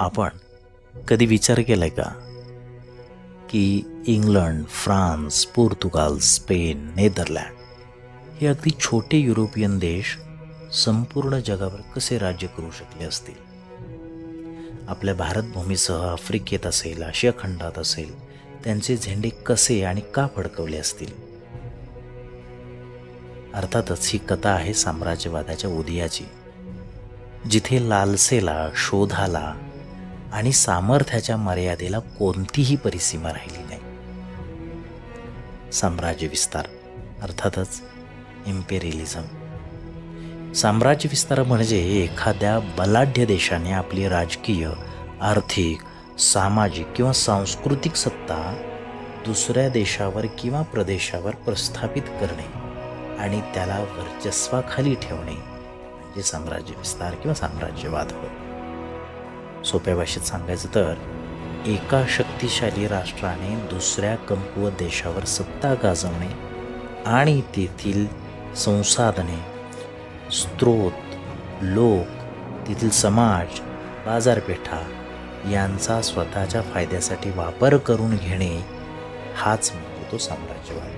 आपण कधी विचार केलाय का? की England France Portugal Spain Netherlands हे अगदी छोटे युरोपियन देश संपूर्ण जगावर कसे राज्य करू शकले असतील? आपल्या भारतभूमीसह आफ्रिकेत असेल आशिया खंडात असेल त्यांचे झेंडे कसे आणि का फडकवले असतील? अर्थातच ही कथा आहे साम्राज्यवादाच्या उदयाची जिथे लालसेला शोधाला आणि सामर्थ्याच्या मर्यादेला कोणतीही परिसीमा राहिली नाही. साम्राज्य विस्तार अर्थातच इम्पेरियलिझम साम्राज्य विस्तार म्हणजे एखाद्या बलाढ्य देशाने आपली राजकीय आर्थिक सामाजिक किंवा सांस्कृतिक सत्ता दुसऱ्या देशावर किंवा प्रदेशावर प्रस्थापित करणे आणि त्याला वर्चस्वाखाली ठेवणे म्हणजे साम्राज्य विस्तार किंवा साम्राज्यवाद होय. सोप्या भाषेत सांगायचं तर एका शक्तिशाली राष्ट्राने दुसऱ्या कमकुवत देशावर सत्ता गाजवणे आणि तेथील संसाधने स्त्रोत लोक तेथील समाज बाजारपेठा यांचा स्वतःच्या फायद्यासाठी वापर करून घेणे हाच म्हणजे तो साम्राज्यवाद.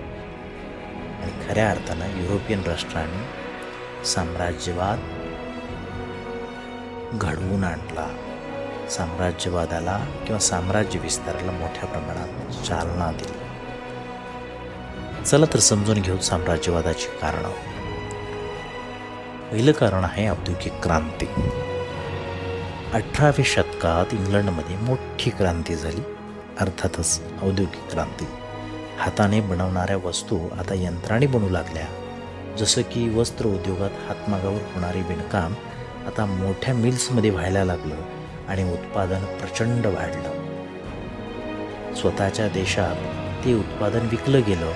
आणि खऱ्या अर्थानं युरोपियन राष्ट्रांनी साम्राज्यवाद घडवून आणला. साम्राज्यवादाला किंवा साम्राज्य विस्ताराला मोठ्या प्रमाणात चालना दिली. चला तर समजून घेऊ साम्राज्यवादाची कारणं. पहिलं कारण आहे औद्योगिक क्रांती. अठराव्या शतकात इंग्लंडमध्ये मोठी क्रांती झाली. अर्थातच औद्योगिक क्रांती. हाताने बनवणाऱ्या वस्तू आता यंत्राने बनू लागल्या. जसं की वस्त्र उद्योगात हातमागावर होणारे विणकाम आता मोठ्या मिल्समध्ये व्हायला लागलं. आणि उत्पादन प्रचंड वाढलं. स्वतःच्या देशात ते उत्पादन विकलं गेलं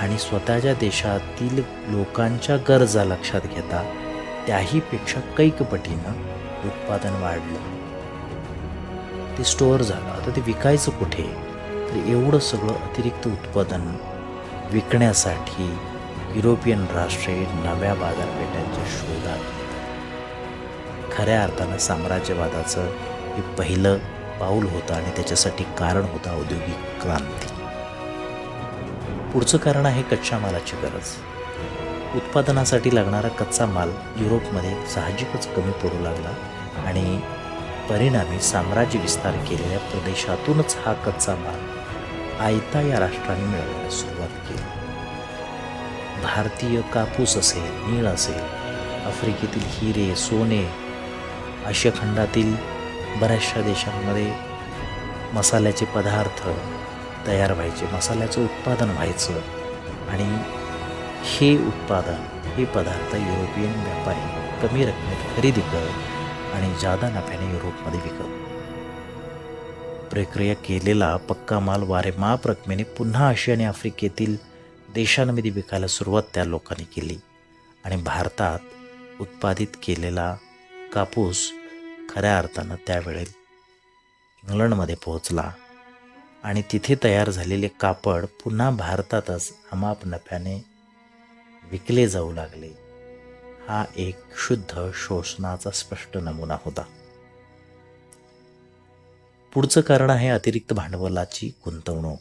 आणि स्वतःच्या देशातील लोकांच्या गरजा लक्षात घेता त्याहीपेक्षा कैकपटीनं उत्पादन वाढलं. ते स्टोअर झालं. आता ते विकायचं कुठे? तर एवढं सगळं अतिरिक्त उत्पादन विकण्यासाठी युरोपियन राष्ट्रे नव्या बाजारपेठांच्या शोधात. खऱ्या अर्थानं साम्राज्यवादाचं हे पहिलं पाऊल होतं आणि त्याच्यासाठी कारण होतं औद्योगिक क्रांती. पुढचं कारण आहे कच्च्या मालाची गरज. उत्पादनासाठी लागणारा कच्चा माल युरोपमध्ये साहजिकच कमी पडू लागला आणि परिणामी साम्राज्य विस्तार केलेल्या प्रदेशातूनच हा कच्चा माल आयता या राष्ट्राने मिळवण्यास सुरुवात केली. भारतीय कापूस असेल नीळ असेल आफ्रिकेतील हिरे सोने आशिया खंडातील बऱ्याचशा देशांमध्ये मसाल्याचे पदार्थ तयार व्हायचे मसाल्याचं उत्पादन व्हायचं आणि हे उत्पादन हे पदार्थ युरोपियन व्यापारी कमी रकमेत खरेदी करत आणि जादा नफ्याने युरोपमध्ये विकत. प्रक्रिया केलेला पक्का माल वारेमाप रकमेने पुन्हा आशिया आणि आफ्रिकेतील देशांमध्ये विकायला सुरुवात त्या लोकांनी केली आणि भारतात उत्पादित केलेला कापूस खऱ्या अर्थानं त्यावेळेत इंग्लंडमध्ये पोहोचला आणि तिथे तयार झालेले कापड पुन्हा भारतातच अमाप नफ्याने विकले जाऊ लागले. हा एक शुद्ध शोषणाचा स्पष्ट नमुना होता. पुढचं कारण आहे अतिरिक्त भांडवलाची गुंतवणूक.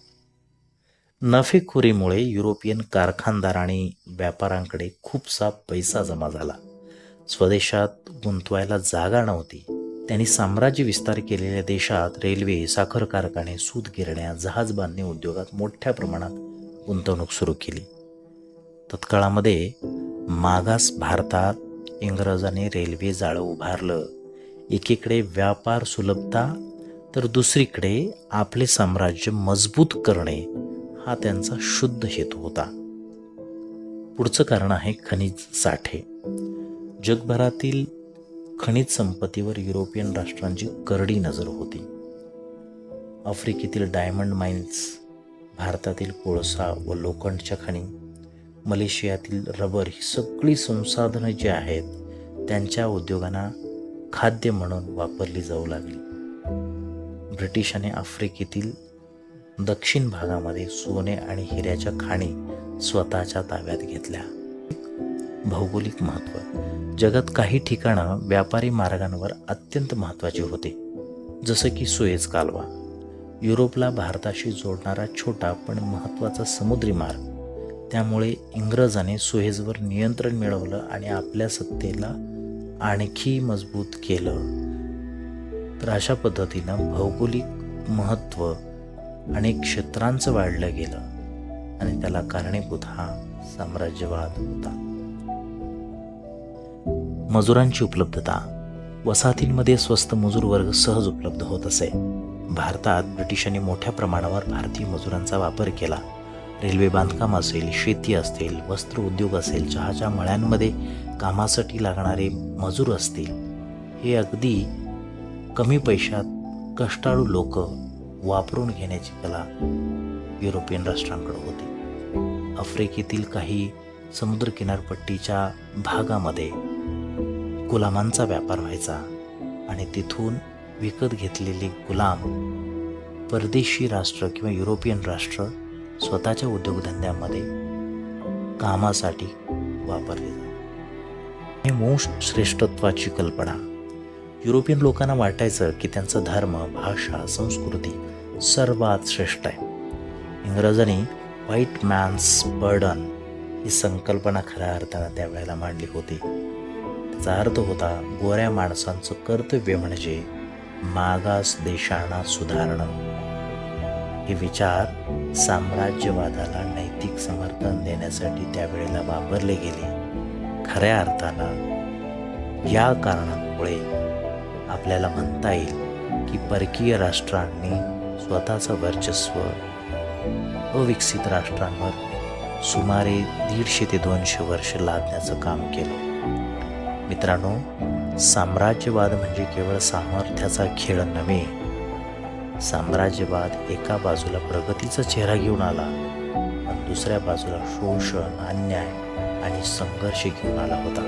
नफेखोरीमुळे युरोपियन कारखानदार आणि व्यापाऱ्यांकडे खूपसा पैसा जमा झाला. स्वदेशात गुंतवायला जागा नव्हती. त्यांनी साम्राज्य विस्तार केलेल्या देशात रेल्वे साखर कारखाने सूत गिरण्या जहाज बांधणी उद्योगात मोठ्या प्रमाणात गुंतवणूक सुरू केली. तत्काळामध्ये मागास भारतात इंग्रजांनी रेल्वे जाळं उभारलं. एकीकडे व्यापार सुलभता तर दुसरीकडे आपले साम्राज्य मजबूत करणे हा त्यांचा शुद्ध हेतू होता. पुढचं कारण आहे खनिज साठे. जगभरातील खनिज संपत्तीवर युरोपियन राष्ट्रांची करडी नजर होती. आफ्रिकेतील डायमंड माइन्स भारतातील कोळसा व लोखंडच्या खाणी मलेशियातील रबर ही सगळी संसाधनं जी आहेत त्यांच्या उद्योगांना खाद्य म्हणून वापरली जाऊ लागली. ब्रिटिशांनी आफ्रिकेतील दक्षिण भागामध्ये सोने आणि हिऱ्याच्या खाणी स्वतःच्या ताब्यात घेतल्या. भौगोलिक महत्त्व जगात काही ठिकाणं व्यापारी मार्गांवर अत्यंत महत्त्वाची होते. जसं की सुएज कालवा. युरोपला भारताशी जोडणारा छोटा पण महत्त्वाचा समुद्री मार्ग. त्यामुळे इंग्रजाने सुएझवर नियंत्रण मिळवलं आणि आपल्या सत्तेला आणखी मजबूत केलं. तर अशा पद्धतीनं भौगोलिक महत्त्व अनेक क्षेत्रांचं वाढलं गेलं. आणि त्याला कारणीभूत हा साम्राज्यवाद होता. मजुरांची उपलब्धता. वसाहतींमध्ये स्वस्त मजूर वर्ग सहज उपलब्ध होत असे. भारतात ब्रिटिशांनी मोठ्या प्रमाणावर भारतीय मजुरांचा वापर केला. रेल्वे बांधकाम असेल शेती असेल वस्त्र उद्योग असेल चहाच्या मळ्यांमध्ये कामासाठी लागणारे मजूर असतील. हे अगदी कमी पैशात कष्टाळू लोक वापरून घेण्याची कला युरोपियन राष्ट्रांकडे होती. आफ्रिकेतील काही समुद्र किनारपट्टीच्या भागामध्ये गुलामांचा व्यापार व्हायचा आणि तिथून विकत घेतलेले गुलाम परदेशी राष्ट्र किंवा युरोपियन राष्ट्र स्वतःच्या उद्योगधंद्यामध्ये कामासाठी वापरले जात हे मोश श्रेष्ठत्वाची कल्पना. युरोपियन लोकांना वाटायचं की त्यांचा धर्म भाषा संस्कृती सर्वात श्रेष्ठ आहे. इंग्रजांनी व्हाईट मॅन्स बर्डन ही संकल्पना खऱ्या अर्थानं त्यावेळेला मांडली होती. त्याचा अर्थ होता गोऱ्या माणसांचं कर्तव्य म्हणजे मागास देशांना सुधारणं. हे विचार साम्राज्यवादाला नैतिक समर्थन देण्यासाठी त्यावेळेला वापरले गेले. खऱ्या अर्थानं या कारणांमुळे आपल्याला म्हणता येईल की परकीय राष्ट्रांनी स्वतःचं वर्चस्व अविकसित राष्ट्रांवर सुमारे दीडशे ते दोनशे वर्ष लादण्याचं काम केलं. मित्रांनो साम्राज्यवाद म्हणजे केवळ सामर्थ्याचा खेळ नव्हे. साम्राज्यवाद एका बाजूला प्रगतीचा चेहरा घेऊन आला पण दुसऱ्या बाजूला शोषण अन्याय आणि संघर्ष घेऊन आला होता.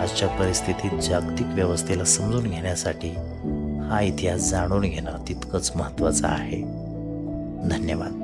आजच्या परिस्थितीत जागतिक व्यवस्थेला समजून घेण्यासाठी हा इतिहास जाणून घेणं तितकंच महत्त्वाचं आहे. धन्यवाद.